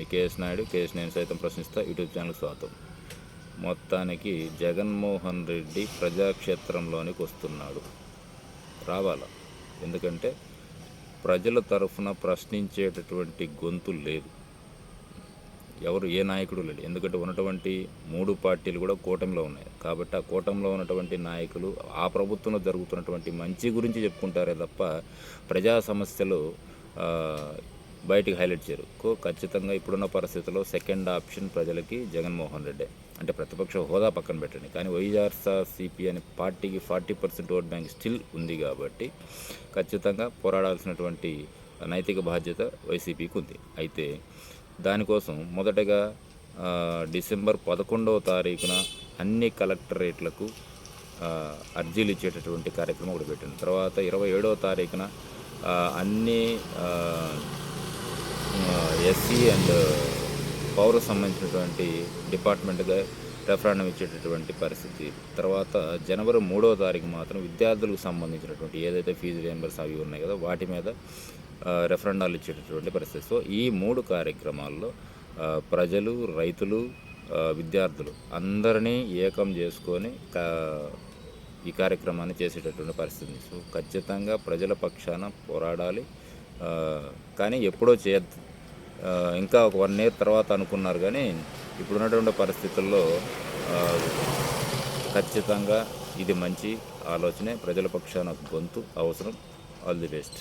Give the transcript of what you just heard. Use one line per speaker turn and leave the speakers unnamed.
మీ KS Naidu KS నేను సైతం ప్రశ్నిస్తా. యూట్యూబ్ ఛానల్ స్వాగతం. మొత్తానికి జగన్మోహన్ రెడ్డి ప్రజాక్షేత్రంలోనికి వస్తున్నాడు. రావాలా? ఎందుకంటే ప్రజల తరఫున ప్రశ్నించేటటువంటి గొంతు లేదు. ఎవరు ఏ నాయకుడు లేడు. ఎందుకంటే ఉన్నటువంటి మూడు పార్టీలు కూడా కూటమిలో ఉన్నాయి. కాబట్టి ఆ కూటమిలో ఉన్నటువంటి నాయకులు ఆ ప్రభుత్వంలో జరుగుతున్నటువంటి మంచి గురించి చెప్పుకుంటారే తప్ప ప్రజా సమస్యలు బయటికి హైలైట్ చేయరు. కో- ఖచ్చితంగా ఇప్పుడున్న పరిస్థితుల్లో సెకండ్ ఆప్షన్ ప్రజలకి జగన్మోహన్ రెడ్డి. అంటే ప్రతిపక్ష హోదా పక్కన పెట్టండి. కానీ వైఎస్ఆర్ సిపి అనే పార్టీకి forty percent vote bank still ఉంది కాబట్టి ఖచ్చితంగా పోరాడాల్సినటువంటి నైతిక బాధ్యత వైసీపీకి ఉంది. అయితే దానికోసం మొదటగా డిసెంబర్ పదకొండవ తారీఖున అన్ని కలెక్టరేట్లకు అర్జీలు ఇచ్చేటటువంటి కార్యక్రమం ఒకటి పెట్టింది తర్వాత ఇరవై ఏడవ తారీఖున అన్ని ఎస్సీ అండ్ పౌర సంబంధించినటువంటి డిపార్ట్మెంట్గా రెఫరాండం ఇచ్చేటటువంటి పరిస్థితి. తర్వాత జనవరి మూడవ తారీఖు మాత్రం విద్యార్థులకు సంబంధించినటువంటి ఏదైతే ఫీజు రియంబర్స్ అవి ఉన్నాయి కదా వాటి మీద రెఫరెండాలు ఇచ్చేటటువంటి పరిస్థితి. సో ఈ మూడు కార్యక్రమాల్లో ప్రజలు రైతులు విద్యార్థులు అందరినీ ఏకం చేసుకొని ఈ కార్యక్రమాన్ని చేసేటటువంటి పరిస్థితి. సో ఖచ్చితంగా ప్రజల పక్షాన పోరాడాలి. కానీ ఎప్పుడో చే ఇంకా ఒక వన్ ఇయర్ తర్వాత అనుకున్నారు కానీ ఇప్పుడున్నటువంటి పరిస్థితుల్లో ఖచ్చితంగా ఇది మంచి ఆలోచనే. ప్రజల పక్షాన గొంతు అవసరం. All the best